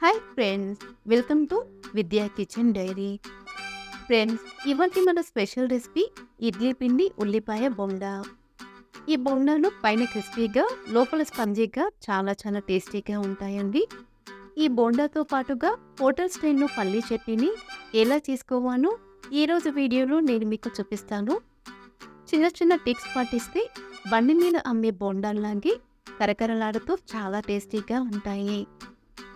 Hi friends welcome to Vidya kitchen diary friends ఇవాటి మన special recipe idli పిండి ఉల్లిపాయ బొండా. ఈ బొండాలు పైన క్రిస్పీగా లోపల స్పంజీగా చాలా చాలా టేస్టీగా ఉంటాయండి. ఈ బొండాతో పాటుగా హోటల్ స్టైల్లో పల్లీ చట్నీని ఎలా చేసుకోవాలో ఈరోజు వీడియోలో నేను మీకు చూపిస్తాను. చిన్న చిన్న టిప్స్ పాటిస్తే బండి మీద అమ్మే బొండాల్లాగే కరకరలాడుతూ చాలా టేస్టీగా ఉంటాయి.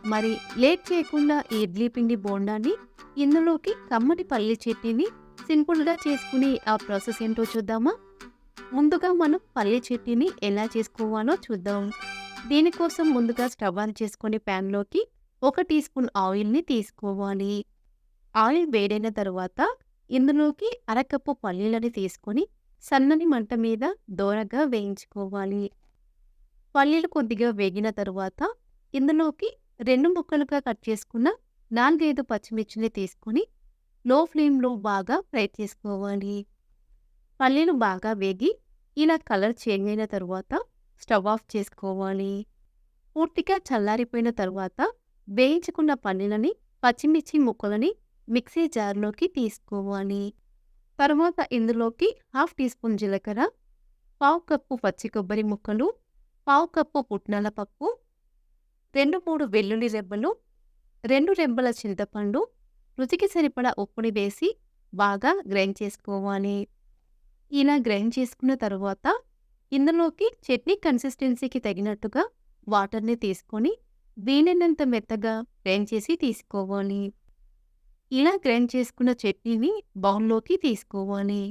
మరి లేట్ చేయకుండా ఈ ఇడ్లీ పిండి బోండాన్ని ఇందులోకి కమ్మటి పల్లి చట్నీని సింపుల్గా చేసుకుని ఆ ప్రాసెస్ ఏంటో చూద్దామా? ముందుగా మనం పల్లి చట్నీని ఎలా చేసుకోవాలో చూద్దాం. దీనికోసం ముందుగా స్టవ్ ఆన్ చేసుకుని ప్యాన్లోకి ఒక టీ స్పూన్ ఆయిల్ని తీసుకోవాలి. ఆయిల్ వేడైన తర్వాత ఇందులోకి అరకప్పు పల్లీలని తీసుకొని సన్నని మంట మీద దోరగా వేయించుకోవాలి. పల్లీలు కొద్దిగా వేగిన తరువాత ఇందులోకి రెండు ముక్కలుగా కట్ చేసుకున్న నాలుగైదు పచ్చిమిర్చిని తీసుకొని లో ఫ్లేమ్లో బాగా ఫ్రై చేసుకోవాలి. పల్లీలు బాగా వేగి ఇలా కలర్ చేంజ్ అయిన తర్వాత స్టవ్ ఆఫ్ చేసుకోవాలి. పూర్తిగా చల్లారిపోయిన తర్వాత వేయించుకున్న పల్లీలని పచ్చిమిర్చి ముక్కలని మిక్సీ జార్లోకి తీసుకోవాలి. తర్వాత ఇందులోకి హాఫ్ టీ స్పూన్ జీలకర్ర పావు కప్పు పచ్చి కొబ్బరి ముక్కలు పావు కప్పు పుట్నాల పప్పు రెండు మూడు వెల్లుల్లి రెబ్బలు రెండు రెబ్బల చింతపండు రుచికి సరిపడా ఉప్పుని వేసి బాగా గ్రైండ్ చేసుకోవాలి. ఇలా గ్రైండ్ చేసుకున్న తరువాత ఇందులోకి చట్నీ కన్సిస్టెన్సీకి తగినట్టుగా వాటర్ని తీసుకొని వీలైనంత మెత్తగా గ్రైండ్ చేసి తీసుకోవాలి. ఇలా గ్రైండ్ చేసుకున్న చట్నీని బౌల్లోకి తీసుకోవాలి.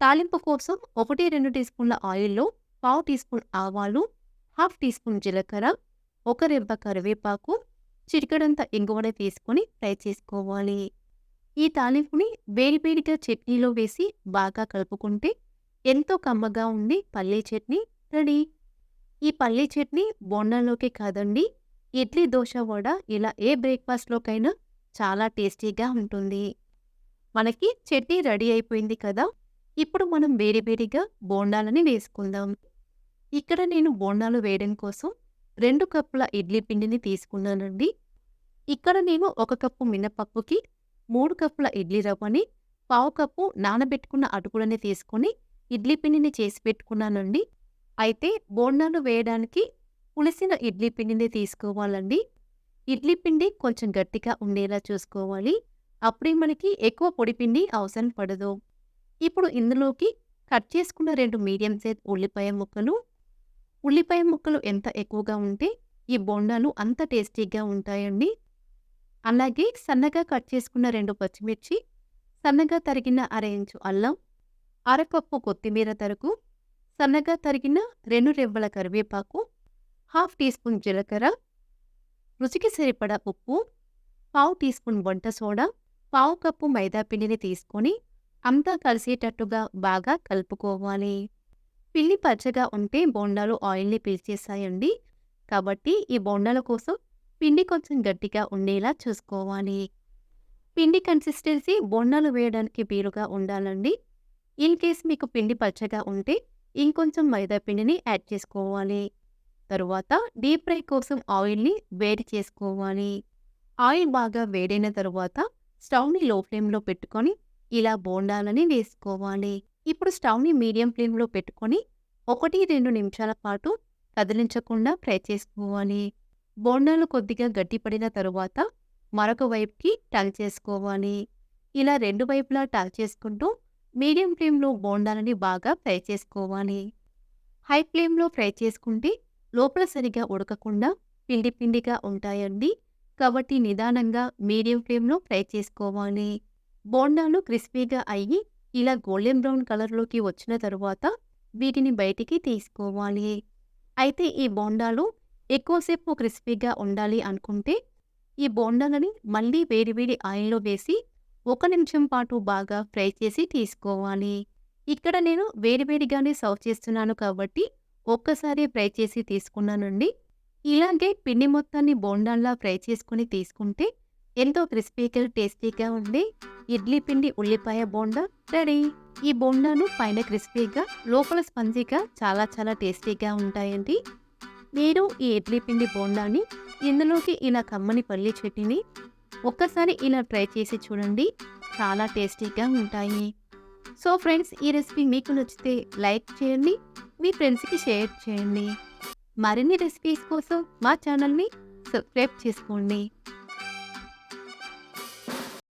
తాలింపు కోసం ఒకటి రెండు టీ స్పూన్ల ఆయిల్లో పావు టీ స్పూన్ ఆవాలు హాఫ్ టీ స్పూన్ జీలకర్ర ఒక రెంప కరివేపాకు చిటికడంత ఇంగువడ తీసుకొని ఫ్రై చేసుకోవాలి. ఈ తాలింపుని వేడివేడిగా చట్నీలో వేసి బాగా కలుపుకుంటే ఎంతో కమ్మగా ఉండి పల్లీ చట్నీ రెడీ. ఈ పల్లీ చట్నీ బొండంలోకి కాదండి ఇడ్లీ దోశ వడ ఇలా ఏ బ్రేక్ఫాస్ట్లోకైనా చాలా టేస్టీగా ఉంటుంది. మనకి చట్నీ రెడీ అయిపోయింది కదా ఇప్పుడు మనం వేడివేడిగా బోండాలని వేసుకుందాం. ఇక్కడ నేను బోండాలు వేయడం కోసం రెండు కప్పుల ఇడ్లీ పిండిని తీసుకున్నానండి. ఇక్కడ నేను ఒక కప్పు మినపప్పుకి మూడు కప్పుల ఇడ్లీ రవ్వని పావు కప్పు నానబెట్టుకున్న అటుకులని తీసుకొని ఇడ్లీ పిండిని చేసి పెట్టుకున్నానండి. అయితే బోండాలు వేయడానికి పులిసిన ఇడ్లీ పిండిని తీసుకోవాలండి. ఇడ్లీ పిండి కొంచెం గట్టిగా ఉండేలా చూసుకోవాలి. అప్పుడే మనకి ఎక్కువ పొడి పిండి అవసరం పడదు. ఇప్పుడు ఇందులోకి కట్ చేసుకున్న రెండు మీడియం సైజ్ ఉల్లిపాయ ముక్కలు ఉల్లిపాయ ముక్కలు ఎంత ఎక్కువగా ఉంటే ఈ బొండాలు అంత టేస్టీగా ఉంటాయండి. అలాగే సన్నగా కట్ చేసుకున్న రెండు పచ్చిమిర్చి సన్నగా తరిగిన అర ఇంచు అల్లం అరకప్పు కొత్తిమీర తరుగు సన్నగా తరిగిన రెండు రెవ్వల కరివేపాకు హాఫ్ టీ స్పూన్ జీలకర్ర రుచికి సరిపడా ఉప్పు పావు టీ స్పూన్ వంట సోడా పావు కప్పు మైదా పిండిని తీసుకొని అంతా కలిసేటట్టుగా బాగా కలుపుకోవాలి. పిండి పచ్చగా ఉంటే బోండాలు ఆయిల్ని పీల్చేస్తాయండి కాబట్టి ఈ బోండాల కోసం పిండి కొంచెం గట్టిగా ఉండేలా చూసుకోవాలి. పిండి కన్సిస్టెన్సీ బొండాలు వేయడానికి వీలుగా ఉండాలండి. ఇన్ కేస్ మీకు పిండి పచ్చగా ఉంటే ఇంకొంచెం మైదా పిండిని యాడ్ చేసుకోవాలి. తరువాత డీప్ ఫ్రై కోసం ఆయిల్ని వేడి చేసుకోవాలి. ఆయిల్ బాగా వేడైన తరువాత స్టవ్ని లో ఫ్లేమ్లో పెట్టుకొని ఇలా బోండాలని వేసుకోవాలి. ఇప్పుడు స్టవ్ని మీడియం ఫ్లేమ్లో పెట్టుకొని ఒకటి రెండు నిమిషాల పాటు కదిలించకుండా ఫ్రై చేసుకోవాలి. బోండాలు కొద్దిగా గట్టిపడిన తరువాత మరొక వైపుకి టల్ చేసుకోవాలి. ఇలా రెండు వైపులా టల్ చేసుకుంటూ మీడియం ఫ్లేమ్లో బోండాలని బాగా ఫ్రై చేసుకోవాలి. హై ఫ్లేమ్లో ఫ్రై చేసుకుంటే లోపల సరిగా ఉడకకుండా పిండి పిండిగా ఉంటాయండి. కాబట్టి నిదానంగా మీడియం ఫ్లేమ్లో ఫ్రై చేసుకోవాలి. బోండాలు క్రిస్పీగా అయ్యి ఇలా గోల్డెన్ బ్రౌన్ కలర్లోకి వచ్చిన తరువాత వీటిని బయటికి తీసుకోవాలి. అయితే ఈ బోండాలు ఎక్కువసేపు క్రిస్పీగా ఉండాలి అనుకుంటే ఈ బోండాలని మళ్ళీ వేడివేడి ఆయిల్లో వేసి ఒక నిమిషం పాటు బాగా ఫ్రై చేసి తీసుకోవాలి. ఇక్కడ నేను వేడివేడిగానే సర్వ్ చేస్తున్నాను కాబట్టి ఒక్కసారి ఫ్రై చేసి తీసుకున్నానండి. ఇలాగే పిండి మొత్తాన్ని బోండాల్లా ఫ్రై చేసుకుని తీసుకుంటే ఎంతో క్రిస్పీగా టేస్టీగా ఉండి ఇడ్లీ పిండి ఉల్లిపాయ బోండా రెడీ. ఈ బోండాను పైన క్రిస్పీగా లోపల స్పంజీగా చాలా చాలా టేస్టీగా ఉంటాయండి. మీరు ఈ ఇడ్లీ పిండి బోండాని ఇందులోకి ఇలా కమ్మని పల్లి చట్నీని ఒక్కసారి ఇలా ట్రై చేసి చూడండి. చాలా టేస్టీగా ఉంటాయి. సో ఫ్రెండ్స్ ఈ రెసిపీ మీకు నచ్చితే లైక్ చేయండి మీ ఫ్రెండ్స్కి షేర్ చేయండి. మరిన్ని రెసిపీస్ కోసం మా ఛానల్ని సబ్స్క్రైబ్ చేసుకోండి.